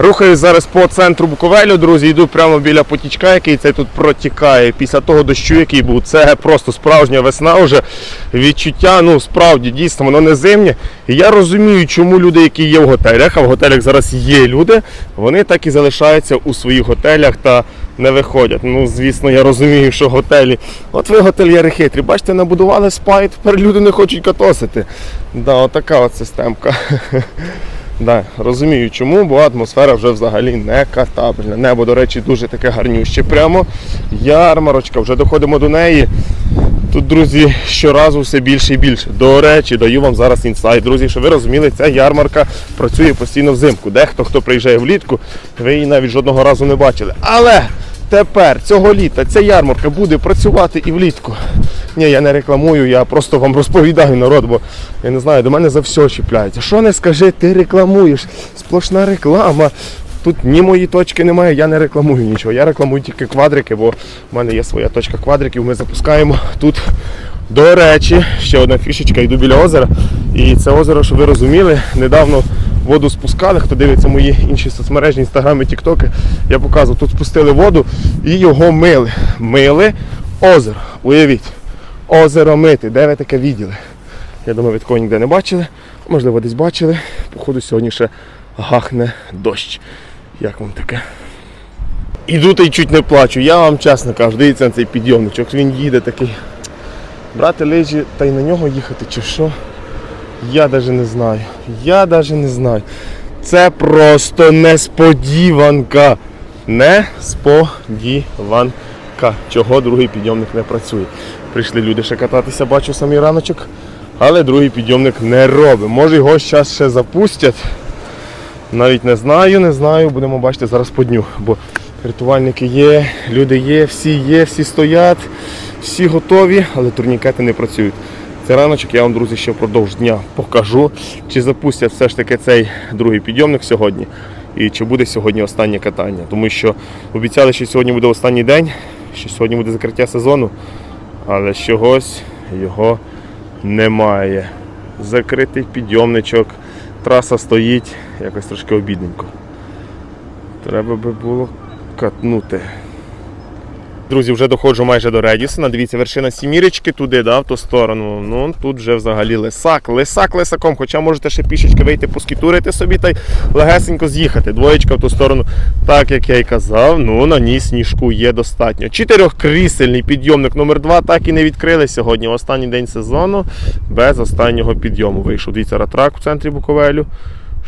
Рухаюсь зараз по центру Буковелю, друзі, йду прямо біля потічка, який це тут протікає. Після того дощу, який був, це просто справжня весна вже. Відчуття, ну справді, дійсно, воно не зимнє. І я розумію, чому люди, які є в готелях, а в готелях зараз є люди, вони так і залишаються у своїх готелях та не виходять. Ну, звісно, я розумію, що готелі. От ви готельєри хитрі, бачите, набудували спа, і тепер люди не хочуть катосити. Да, отака от системка. Да, розумію чому, бо атмосфера вже взагалі не катабельна. Небо, до речі, дуже таке гарнюще. Прямо ярмарочка, вже доходимо до неї. Тут, друзі, щоразу все більше і більше. До речі, даю вам зараз інсайт, друзі, щоб ви розуміли, ця ярмарка працює постійно взимку. Дехто, хто приїжджає влітку, ви її навіть жодного разу не бачили. Але тепер, цього літа, ця ярмарка буде працювати і влітку. Ні, я не рекламую, я просто вам розповідаю народ, бо я не знаю, до мене за все чіпляється. Що не скажи, ти рекламуєш. Сплошна реклама. Тут ні мої точки немає, я не рекламую нічого. Я рекламую тільки квадрики, бо в мене є своя точка квадриків. Ми запускаємо тут. До речі, ще одна фішечка, йду біля озера. І це озеро, щоб ви розуміли, недавно воду спускали. Хто дивиться мої інші соцмережі, інстаграми, тіктоки, я показував, тут спустили воду і його мили. Мили озеро. Уявіть, озеро мити. Де ви таке відділи? Я думаю, ви такого ніде не бачили. Можливо, десь бачили. Походу, сьогодні ще гахне дощ. Як вам таке? Іду та й чуть не плачу. Я вам чесно кажу, дивіться на цей підйомничок. Він їде такий. Брати лижі та й на нього їхати чи що? Я навіть не знаю. Я навіть не знаю. Це просто несподіванка. Несподіванка. Чого другий підйомник не працює. Прийшли люди ще кататися, бачу самий раночок, але другий підйомник не робить. Може його зараз ще запустять. Навіть не знаю, не знаю. Будемо бачити зараз по дню. Бо рятувальники є, люди є, всі є, всі стоять, всі готові, але турнікети не працюють. Це раночок я вам, друзі, ще впродовж дня покажу, чи запустять все ж таки цей другий підйомник сьогодні. І чи буде сьогодні останнє катання. Тому що обіцяли, що сьогодні буде останній день, що сьогодні буде закриття сезону, але чогось його немає. Закритий підйомничок, траса стоїть, якось трошки обідненько. Треба би було катнути. Друзі, вже доходжу майже до Редісона. Дивіться, вершина сімірочки туди, да, в ту сторону. Ну тут вже взагалі лисак, лисак лисаком. Хоча можете ще пішечки вийти, поскітурити собі та й легесенько з'їхати. Двоєчка в ту сторону, так як я й казав, ну на ній сніжку є достатньо. Чотирьохкрісельний підйомник номер 2 так і не відкрили сьогодні. Останній день сезону без останнього підйому. Вийшов. Дивіться, ратрак в центрі Буковелю.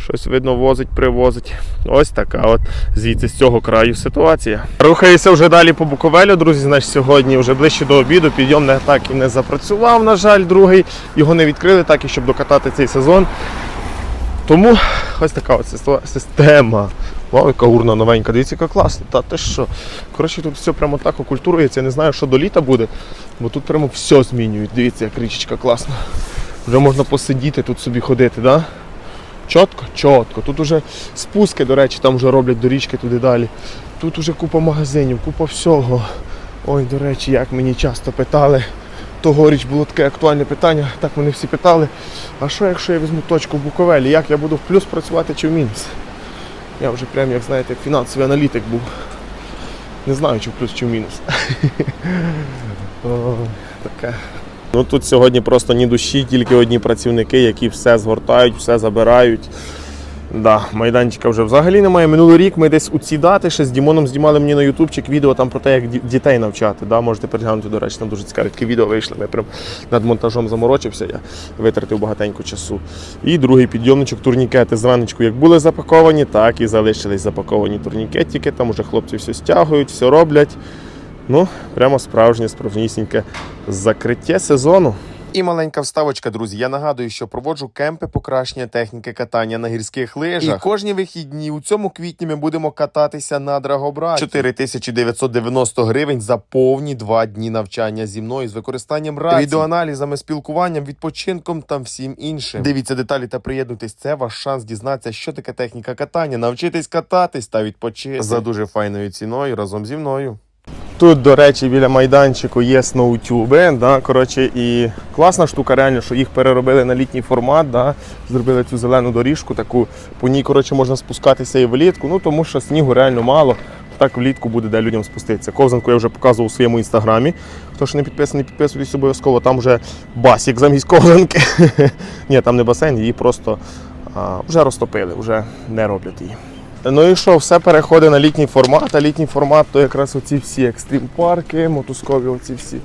Щось видно возить, привозить. Ось така от звідси з цього краю ситуація. Рухаюся вже далі по Буковелю, друзі. Значить, сьогодні вже ближче до обіду. Підйом не так і не запрацював, на жаль, другий. Його не відкрили так і щоб докатати цей сезон. Тому ось така от система. Вау, яка урна новенька, дивіться, яка класна. Та ти що? Коротше, тут все прямо так окультурується. Я не знаю, що до літа буде, бо тут прямо все змінюють. Дивіться, як річечка класна. Вже можна посидіти, тут собі ходити, да? Чітко, чітко. Тут уже спуски, до речі, там вже роблять доріжки туди далі. Тут уже купа магазинів, купа всього. Ой, до речі, як мені часто питали. Тогоріч було таке актуальне питання, так вони всі питали. А що якщо я візьму точку в Буковелі? Як я буду в плюс працювати чи в мінус? Я вже прям, як знаєте, фінансовий аналітик був. Не знаю, чи в плюс, чи в мінус. Таке. Ну тут сьогодні просто ні душі, тільки одні працівники, які все згортають, все забирають. Да, майданчика вже взагалі немає. Минулий рік ми десь у ці дати ще з Дімоном знімали мені на ютубчик відео там про те, як дітей навчати. Да, можете переглянути, до речі, там дуже цікаві такі відео вийшли. Ми прям над монтажом заморочився, я витратив багатенько часу. І другий підйомничок турнікети зраночку як були запаковані, так і залишились запаковані турнікетики. Там уже хлопці все стягують, все роблять. Ну, прямо справжнє, справжнісіньке закриття сезону. І маленька вставочка, друзі. Я нагадую, що проводжу кемпи покращення техніки катання на гірських лижах. І кожні вихідні у цьому квітні ми будемо кататися на Драгобраті. 4990 гривень за повні два дні навчання зі мною з використанням рації, відеоаналізами, спілкуванням, відпочинком та всім іншим. Дивіться деталі та приєднуйтесь. Це ваш шанс дізнатися, що таке техніка катання, навчитись кататись та відпочити за дуже файною ціною разом зі мною. Тут, до речі, біля майданчику є сноутюби. Да, коротше, і класна штука, реально, що їх переробили на літній формат, да, зробили цю зелену доріжку, таку по ній коротше, можна спускатися і влітку, ну тому що снігу реально мало. Так влітку буде де людям спуститися. Ковзанку я вже показував у своєму інстаграмі. Хто ще не підписаний, підписуйтесь обов'язково. Там вже басік замість ковзанки. Ні, там не басейн, її просто а, вже розтопили, вже не роблять її. Ну і що, все переходить на літній формат, а літній формат то якраз оці всі екстрім парки, мотузкові оці всі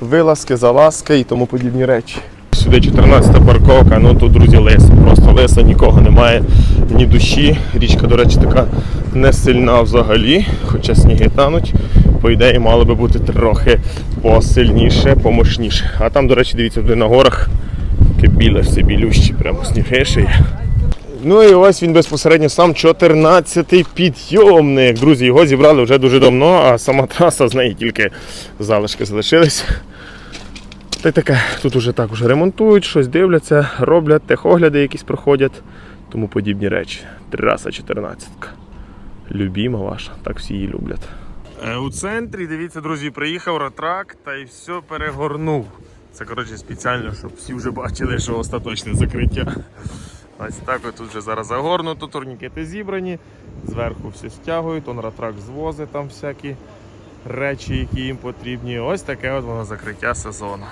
вилазки, залазки і тому подібні речі. Сюди 14-та парковка, ну тут, друзі, лиса, просто лиса, нікого немає, ні душі. Річка, до речі, така не сильна взагалі, хоча сніги тануть. По ідеї, мало би бути трохи посильніше, помощніше. А там, до речі, дивіться, туди на горах біле, все білющі, прямо сніги ще є. Ну і ось він безпосередньо сам 14-й підйомник. Друзі, його зібрали вже дуже давно, а сама траса з неї тільки залишки залишились. Та й таке, тут уже так уже ремонтують, щось дивляться, роблять, техогляди якісь проходять, тому подібні речі. Траса 14. Любіма ваша, так всі її люблять. Е, У центрі, дивіться, друзі, приїхав ратрак та й все перегорнув. Це коротше спеціально, щоб всі вже бачили, що остаточне закриття. Ось так от тут вже зараз загорнуто, турнікети зібрані, зверху все стягують, он ратрак звозить там всякі речі, які їм потрібні. Ось таке от воно закриття сезону.